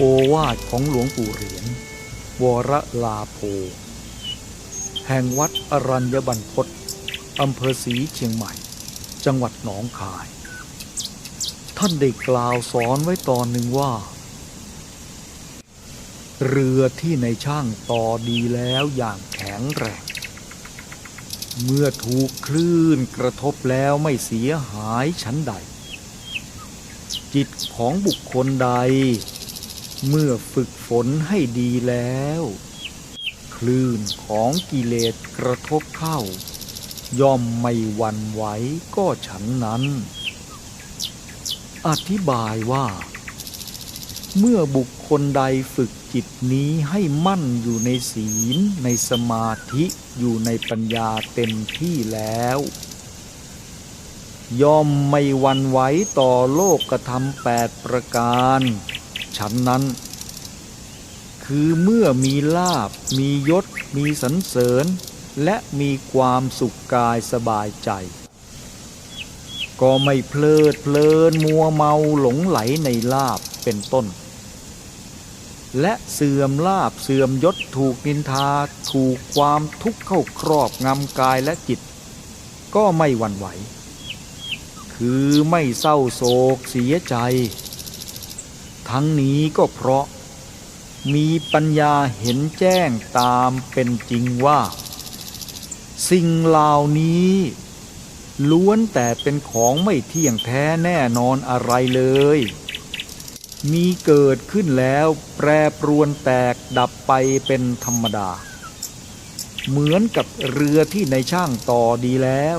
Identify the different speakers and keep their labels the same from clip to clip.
Speaker 1: โอวาทของหลวงปู่เหรียญวรลาโพ แห่งวัดอรัญญบรรพตอำเภอศรีเชียงใหม่ จังหวัดหนองคาย ท่านได้กล่าวสอนไว้ตอนหนึ่งว่า เรือที่ในช่างต่อดีแล้วอย่างแข็งแรง เมื่อถูกคลื่นกระทบแล้วไม่เสียหายชั้นใด จิตของบุคคลใด เมื่อฝึกฝนให้ดีแล้ว คลื่นของกิเลสกระทบเข้า ย่อมไม่หวันไหวก็ฉันนั้น อธิบายว่า เมื่อบุคคลใดฝึกจิตนี้ให้มั่นอยู่ในศีล ในสมาธิอยู่ในปัญญาเต็มที่แล้ว ย่อมไม่หวันไหวต่อโลกกระทำแปดประการ ฉันนั้น คือเมื่อมีลาบ มียศ มีสรรเสริญ และมีความสุขกายสบายใจ ก็ไม่เพลิดเพลินมัวเมาหลงไหลในลาบเป็นต้น และเสื่อมลาบเสื่อมยศถูกนินทาถูกความทุกข์เข้าครอบงำกายและจิต ก็ไม่หวั่นไหว คือไม่เศร้าโศกเสียใจ ทั้งนี้ก็เพราะ มีปัญญาเห็นแจ้งตามเป็นจริงว่า สิ่งเหล่านี้ ล้วนแต่เป็นของไม่เที่ยงแท้แน่นอนอะไรเลย มีเกิดขึ้นแล้วแปรปรวนแตกดับไปเป็นธรรมดา เหมือนกับเรือที่ในช่างต่อดีแล้ว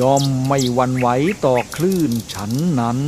Speaker 1: ยอมไม่วันไหวต่อคลื่นฉันนั้น